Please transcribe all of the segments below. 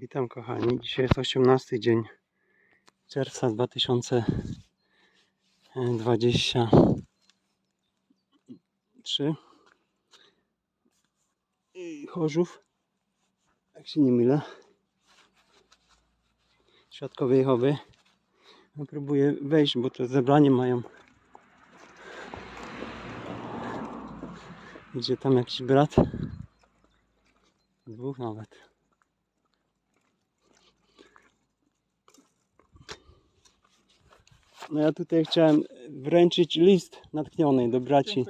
Witam kochani. Dzisiaj jest 18 dzień czerwca 2023. I Chorzów, jak się nie mylę. Świadkowie Jehowy. Ja próbuję wejść, bo to zebranie mają. Gdzie tam jakiś brat? Dwóch nawet. No ja tutaj chciałem wręczyć list natchniony do braci,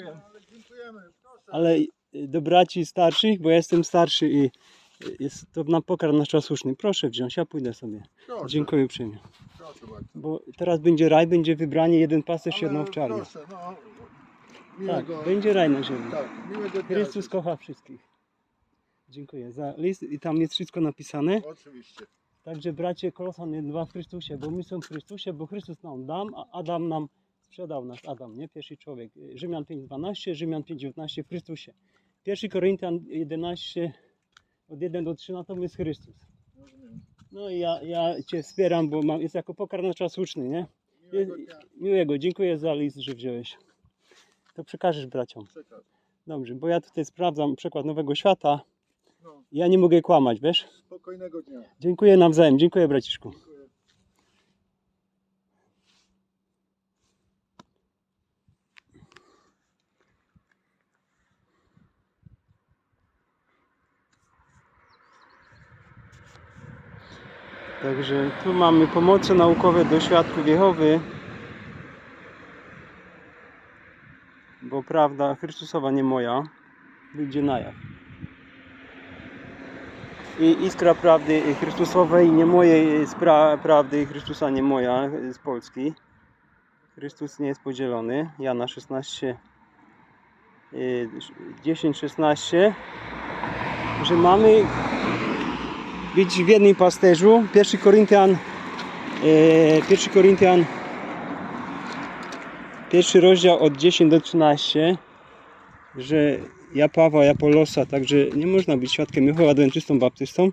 ale y, do braci starszych, bo ja jestem starszy i y, jest to na pokarm nasz słuszny. Proszę wziąć, ja pójdę sobie. Proszę, Dziękuję uprzejmie. proszę bardzo. Bo teraz będzie raj, będzie wybranie jeden pasterz, jedną owczarnię. Proszę, no. Tak, Miłego, będzie raj na ziemi. tak. Chrystus kocha wszystkich. Dziękuję za list i tam jest wszystko napisane. Oczywiście. Także bracie Kolosan 1.2 w Chrystusie, bo my są w Chrystusie, bo Chrystus nam dał, a Adam nam sprzedał nas. Adam, nie? Pierwszy człowiek. Rzymian 5.12, Rzymian 5.19 w Chrystusie. 1 Koryntian 11 od 1 do 3 natomiast Chrystus. No i ja, ja Cię wspieram, bo mam, jest jako pokarm na czas słuszny, nie? Miłego. Miłego, dziękuję za list, że wziąłeś. To przekażesz braciom. Dobrze, bo ja tutaj sprawdzam przykład Nowego Świata. Ja nie mogę kłamać, wiesz? spokojnego dnia. Dziękuję nawzajem, dziękuję braciszku. Także tu mamy pomoce naukowe do świadków Jehowy. Bo prawda Chrystusowa nie moja, wyjdzie na jaw. I iskra prawdy Chrystusowej, nie mojej pra, prawdy Chrystusa nie moja z Polski. Chrystus nie jest podzielony. Jana 16, y, 10, 16. Że mamy być w jednym pasterzu. 1 Koryntian, e, 1 Koryntian, pierwszy rozdział od 10 do 13, że ja Pawła, ja Polosa, także nie można być świadkiem Jehowy Adwentystą Baptystą,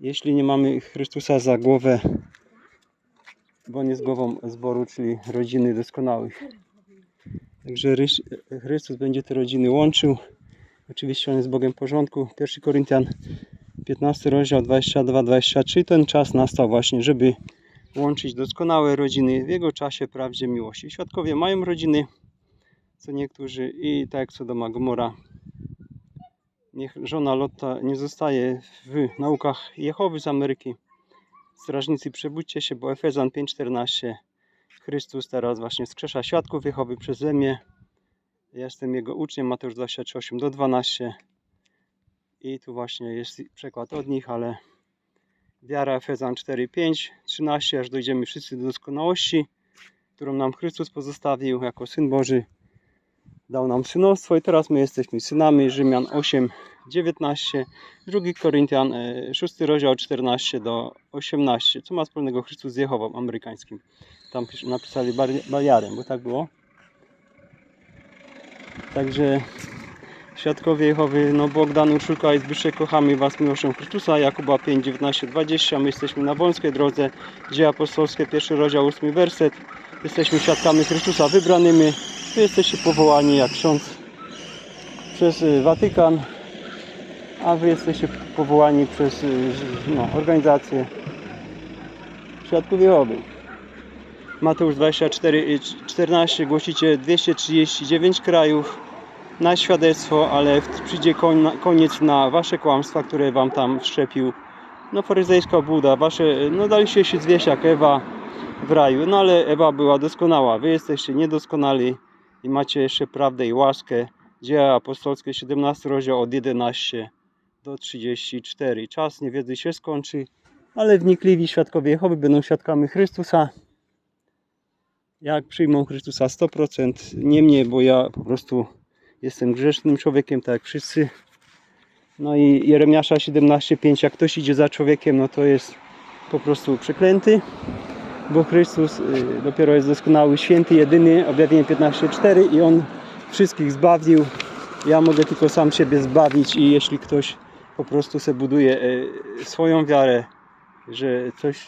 jeśli nie mamy Chrystusa za głowę, bo nie z głową zboru, czyli rodziny doskonałych. Także Chrystus będzie te rodziny łączył. Oczywiście on jest Bogiem porządku. 1 Koryntian 15 rozdział 22-23 ten czas nastał właśnie, żeby łączyć doskonałe rodziny w jego czasie prawdzie miłości. Świadkowie mają rodziny, co niektórzy i tak jak Sodoma Gomora. Niech żona Lotta nie zostaje w naukach Jehowy z Ameryki. Strażnicy przebudźcie się, bo Efezjan 5.14 Chrystus teraz właśnie skrzesza świadków Jehowy przeze mnie. Ja jestem jego uczniem, Mateusz 28 do 12. I tu właśnie jest przykład od nich, ale wiara Efezjan 4, 5, 13, aż dojdziemy wszyscy do doskonałości, którą nam Chrystus pozostawił jako Syn Boży. Dał nam synostwo i teraz my jesteśmy synami. Rzymian 8, 19, 2 Koryntian e, 6 rozdział 14 do 18. Co ma wspólnego Chrystus z Jehową amerykańskim? Tam napisali Baliarem, bo tak było. Także Świadkowie Jehowy, no Bogdan Urszulka i Zbyszek kochamy Was miłością Chrystusa, Jakuba 5, 19, 20. My jesteśmy na wolskiej drodze, Dzieje Apostolskie, pierwszy rozdział, ósmy werset. Jesteśmy świadkami Chrystusa wybranymi. Wy jesteście powołani jak ksiądz przez y, Watykan, a Wy jesteście powołani przez y, no, organizację Świadków Jehowy. Mateusz 24, y, 14 głosicie 239 krajów na świadectwo, ale przyjdzie koniec na wasze kłamstwa, które wam tam wszczepił no faryzejska buda, wasze, no daliście się zwieść jak Ewa w raju, no ale Ewa była doskonała, wy jesteście niedoskonali i macie jeszcze prawdę i łaskę. Dzieła apostolskie 17 rozdział od 11 do 34. Czas niewiedzy się skończy, ale wnikliwi świadkowie Jehowy będą świadkami Chrystusa. Jak przyjmą Chrystusa 100%, nie mnie, bo ja po prostu Jestem grzesznym człowiekiem, tak jak wszyscy. No i Jeremiasza 17:5, jak ktoś idzie za człowiekiem, no to jest po prostu przeklęty, bo Chrystus y, dopiero jest doskonały, święty, jedyny, objawienie 15:4 i On wszystkich zbawił. Ja mogę tylko sam siebie zbawić i jeśli ktoś po prostu se buduje e, swoją wiarę, że coś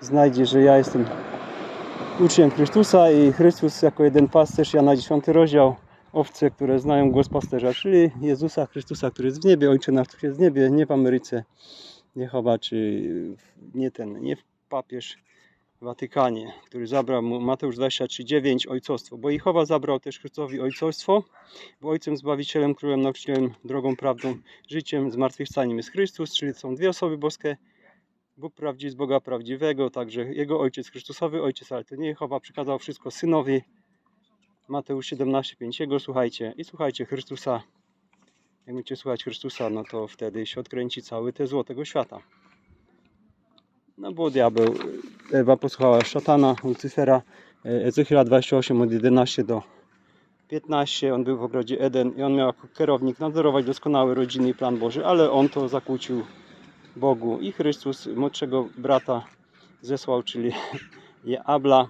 znajdzie, że ja jestem uczniem Chrystusa i Chrystus jako jeden pasterz, Jana 10 rozdział, owce, które znają głos pasterza, czyli Jezusa Chrystusa, który jest w niebie, Ojcze nasz, który jest w niebie, nie w Ameryce, nie chowa, czy nie ten, nie papież Watykanie, który zabrał mu Mateusz 23,9 ojcostwo, bo Jehowa zabrał też Chrystusowi ojcostwo, bo Ojcem, Zbawicielem, Królem, Nauczycielem, drogą, prawdą, życiem, zmartwychwstaniem jest Chrystus, czyli są dwie osoby boskie, Bóg prawdziwy z Boga prawdziwego, także Jego Ojciec, Chrystusowy Ojciec, ale to nie Jehowa, przekazał wszystko Synowi, Mateusz 17,5 Jego słuchajcie i słuchajcie Chrystusa, jak będziecie słuchać Chrystusa, no to wtedy się odkręci cały te zło tego świata. No bo diabeł, Ewa posłuchała szatana, Lucyfera, e, Ezechiela 28 od 11 do 15, on był w ogrodzie Eden i on miał jako kierownik nadzorować doskonały rodzinny plan Boży, ale on to zakłócił Bogu. I Chrystus młodszego brata zesłał, czyli Abla,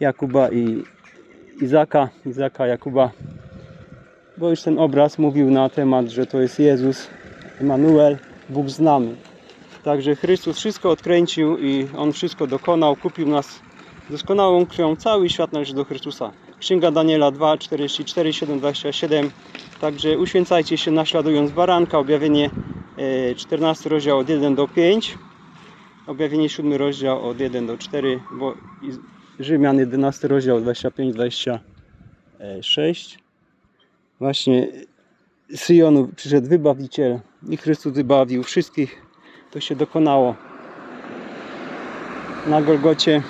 Jakuba i Izaka, Izaka, Jakuba, bo już ten obraz mówił na temat, że to jest Jezus, Emanuel, Bóg z nami. Także Chrystus wszystko odkręcił i On wszystko dokonał, kupił nas doskonałą krwią, cały świat należy do Chrystusa. Księga Daniela 2, 44, 7, 27. Także uświęcajcie się naśladując baranka, objawienie e, 14 rozdział od 1 do 5, objawienie 7 rozdział od 1 do 4, bo Rzymian 11 rozdział 25, 26. Właśnie z Syjonu przyszedł wybawiciel i Chrystus wybawił wszystkich. To się dokonało na Golgocie.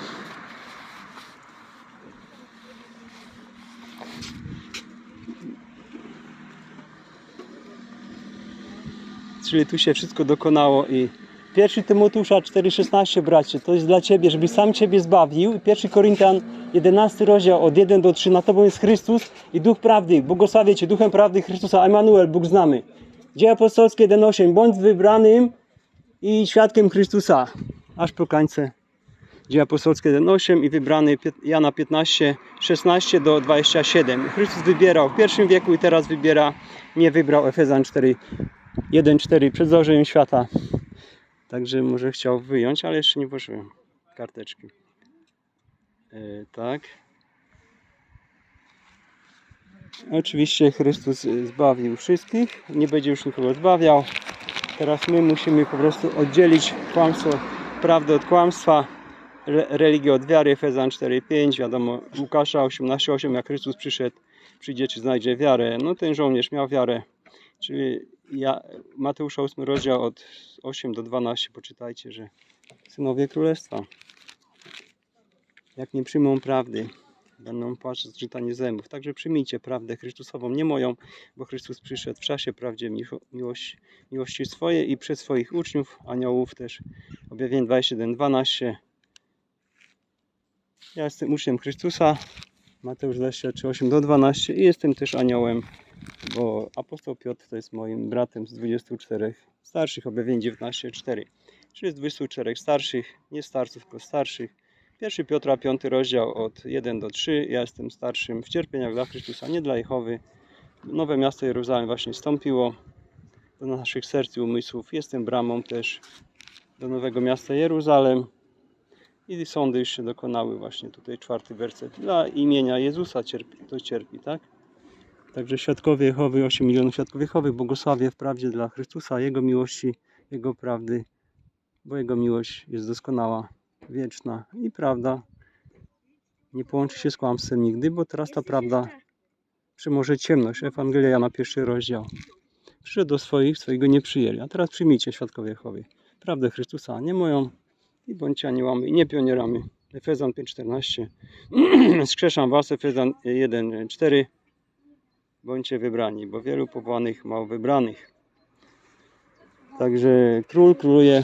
Czyli tu się wszystko dokonało i pierwszy Tymoteusza 4,16 bracie, to jest dla Ciebie, żebyś sam Ciebie zbawił. Pierwszy Koryntian 11 rozdział od 1 do 3, na Tobą jest Chrystus i Duch Prawdy. Błogosławię Cię Duchem Prawdy Chrystusa, Emanuel, Bóg z nami. Dzieje apostolskie 1,8, bądź wybranym i świadkiem Chrystusa, aż po końce. Dzieje apostolskie 1,8 i wybrany Jana 15, 16 do 27. Chrystus wybierał w pierwszym wieku i teraz wybiera, nie wybrał Efezjan 4, 1,4 przed założeniem świata. Także może chciał wyjąć, ale jeszcze nie włożyłem karteczki. E, tak. Oczywiście Chrystus zbawił wszystkich, nie będzie już nikogo zbawiał. Teraz my musimy po prostu oddzielić kłamstwo, prawdę od kłamstwa, re, religię od wiary. Efezjan 4,5, wiadomo, Łukasza 18,8, jak Chrystus przyszedł, przyjdzie czy znajdzie wiarę. No ten żołnierz miał wiarę, czyli ja, Mateusza 8 rozdział od 8 do 12 poczytajcie, że synowie królestwa jak nie przyjmą prawdy będą płacz zgrzytanie zębów. Także przyjmijcie prawdę Chrystusową, nie moją, bo Chrystus przyszedł w czasie prawdzie miło- miłości, miłości swojej i przez swoich uczniów, aniołów też. Objawienie 21, 12. Ja jestem uczniem Chrystusa, Mateusz 23, 8 do 12 i jestem też aniołem bo apostoł Piotr to jest moim bratem z 24 starszych, objawienie 19,4. Czyli z 24 starszych, nie starców, tylko starszych. Pierwszy Piotra, 5 rozdział od 1 do 3. Ja jestem starszym w cierpieniach dla Chrystusa, nie dla Jehowy. Nowe miasto Jeruzalem właśnie wstąpiło do naszych serc i umysłów. Jestem bramą też do nowego miasta Jeruzalem. I sądy już się dokonały właśnie tutaj, czwarty werset. Dla imienia Jezusa cierpi, to cierpi, tak? Także świadkowie Jehowy, 8 milionów świadków Jehowy, błogosławię w prawdzie dla Chrystusa, Jego miłości, Jego prawdy, bo Jego miłość jest doskonała, wieczna i prawda nie połączy się z kłamstwem nigdy, bo teraz ta prawda przemoże ciemność. Ewangelia Jana, pierwszy rozdział. Przyszedł do swoich, swojego nie przyjęli, a teraz przyjmijcie świadkowie Jehowy. Prawdę Chrystusa, nie moją i bądźcie aniołami nie pionierami. Efezjan 5,14 Skrzeszam was, Efezjan 1,4 bądźcie wybrani, bo wielu powołanych mało wybranych. Także król króluje,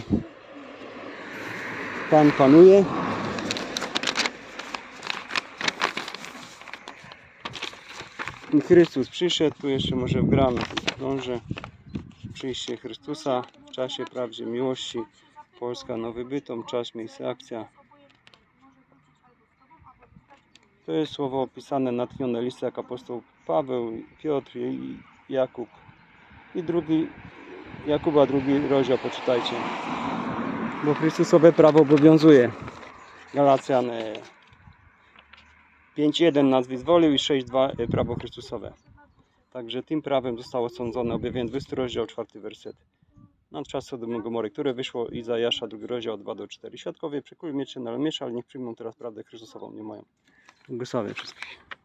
pan panuje. Chrystus przyszedł, tu jeszcze może wgramy, dążę. Przyjście Chrystusa w czasie prawdzie miłości. Polska nowy bytom, czas, miejsce, akcja. To jest słowo opisane, natchnione listy jak apostoł Paweł, Piotr i Jakub. I drugi Jakuba drugi rozdział poczytajcie. Bo Chrystusowe prawo obowiązuje. Galacjan e, 5.1 nas wyzwolił i 6.2 e, prawo Chrystusowe. Także tym prawem zostało sądzone objawienie 20 rozdział 4 werset. Na czas Sodomy i Gomory, które wyszło Izajasza, drugi rozdział od 2 do 4. Świadkowie przykuli miecze na miecze, ale niech przyjmą teraz prawdę Chrystusową, nie moją. Błogosławię wszystkich.